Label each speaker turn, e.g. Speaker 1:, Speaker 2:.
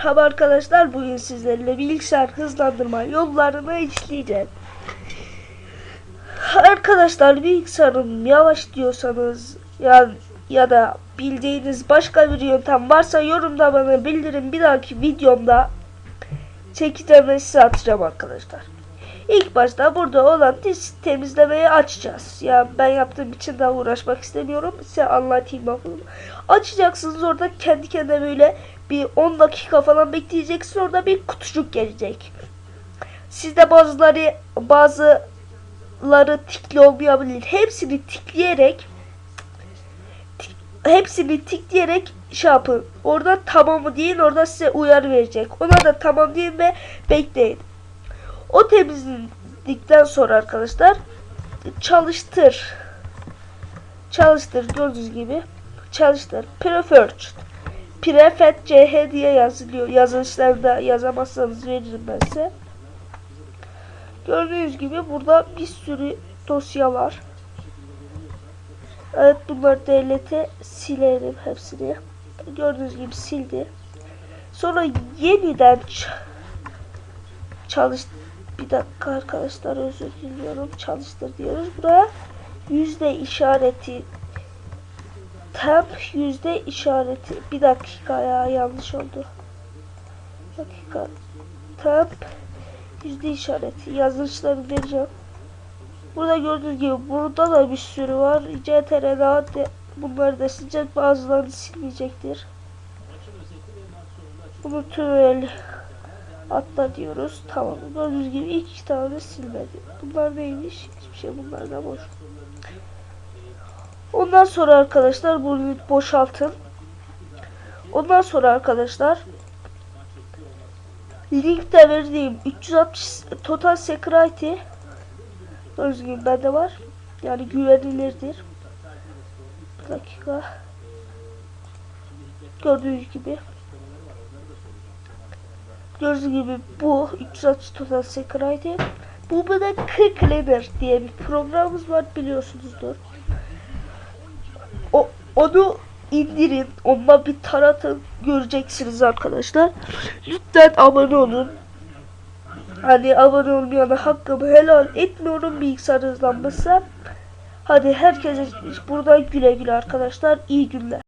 Speaker 1: Merhaba arkadaşlar bugün sizlerle bilgisayar hızlandırma yollarını işleyeceğiz. Arkadaşlar bilgisayarım yavaş diyorsanız ya, ya da bildiğiniz başka bir yöntem varsa yorumda bana bildirin bir dahaki videomda çekeceğim ve size atacağım arkadaşlar. İlk başta burada olan temizlemeyi açacağız. Ya ben yaptığım için daha uğraşmak istemiyorum. Size anlatayım bakalım. Açacaksınız orada kendi kendine böyle bir 10 dakika falan bekleyeceksin. Orada bir kutucuk gelecek. Sizde bazıları bazıları tikli olmayabilir. Hepsini tikleyerek hepsini tikleyerek şey yapın. Orada tamamı deyin. Orada size uyarı verecek. Ona da tamam deyin ve bekleyin. O temizledikten sonra arkadaşlar çalıştır. Çalıştır gördüğünüz gibi. Çalıştır. Preferred. Prefet CH diye yazılıyor. Yazılışlarda yazamazsanız veririm ben size. Gördüğünüz gibi burada bir sürü dosya var. Evet bunları devlete silerim hepsini. Gördüğünüz gibi sildi. Sonra yeniden çalış bir dakika arkadaşlar özür diliyorum. Çalıştır diyoruz. Buraya yüzde işareti temp yüzde işareti bir dakika ya yanlış oldu. Bir dakika temp yüzde işareti yazılışları vereceğim. Burada gördüğünüz gibi burada da bir sürü var. CTRL de bunları da silecek bazılarını silmeyecektir. Bunu tümel atla diyoruz. Tamam. Gördüğünüz gibi iki tane silmedi. Bunlar neymiş? Hiçbir şey bunlar da boş. Ondan sonra arkadaşlar bunu boşaltın. Ondan sonra arkadaşlar linkte verdiğim 360 total security gördüğünüz gibi bende var. Yani güvenilirdir. Bir dakika. Gördüğünüz gibi. Gördüğünüz gibi bu 360 total security. Bu da Quick Cleaner diye bir programımız var biliyorsunuzdur. O, onu indirin. Onunla bir taratın. Göreceksiniz arkadaşlar. Lütfen abone olun. Hani abone olmayana hakkımı helal etmiyorum bilgisayar hızlanması. Hadi herkese buradan güle güle arkadaşlar. İyi günler.